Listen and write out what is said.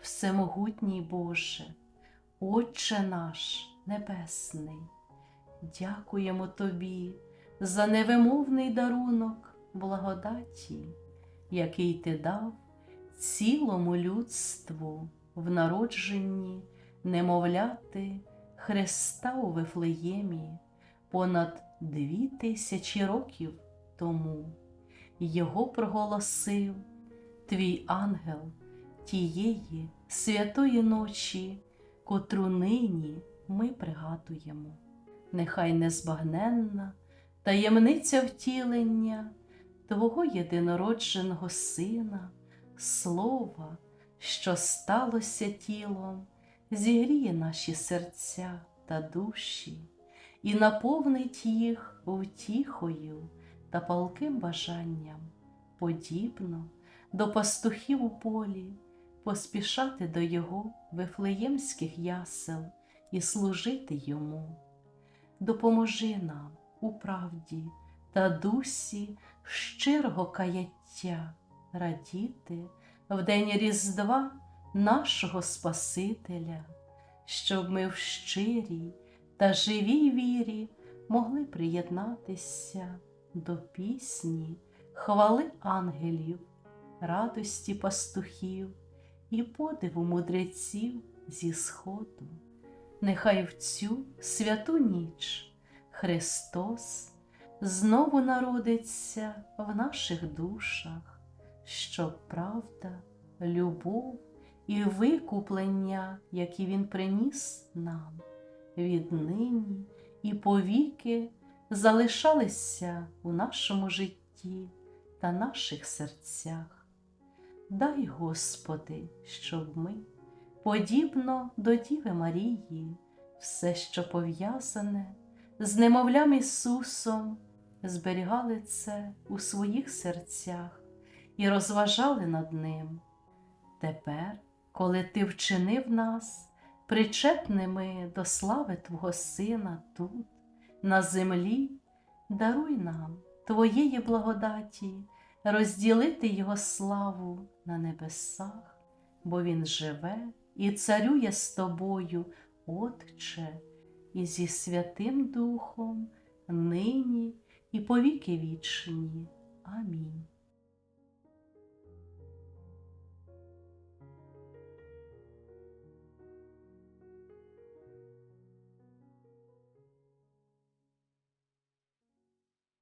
всемогутній Боже, Отче наш Небесний, дякуємо Тобі за невимовний дарунок благодаті, який Ти дав цілому людству в народженні немовляти Христа у Вифлеємі понад дві тисячі років тому. Його проголосив твій ангел тієї святої ночі, котру нині ми пригадуємо. Нехай незбагненна таємниця втілення Твого єдинородженого Сина, Слова, що сталося тілом, зігріє наші серця та душі і наповнить їх втіхою та палким бажанням, подібно до пастухів у полі, поспішати до його вифлеємських ясел і служити йому. Допоможи нам у правді та дусі щирого каяття радіти в день Різдва нашого Спасителя, щоб ми в щирій та живій вірі могли приєднатися до пісні, хвали ангелів, радості пастухів і подиву мудреців зі сходу. Нехай в цю святу ніч Христос знову народиться в наших душах, щоб правда, любов і викуплення, які Він приніс нам, віднині і повіки залишалися у нашому житті та наших серцях. Дай, Господи, щоб ми, подібно до Діви Марії, все, що пов'язане з немовлям Ісусом, зберігали це у своїх серцях і розважали над Ним. Тепер, коли Ти вчинив нас причетними до слави Твого Сина тут, на землі, даруй нам Твоєї благодаті, розділити Його славу на небесах, бо Він живе і царює з тобою, Отче, і зі Святим Духом, нині і повіки вічні. Амінь.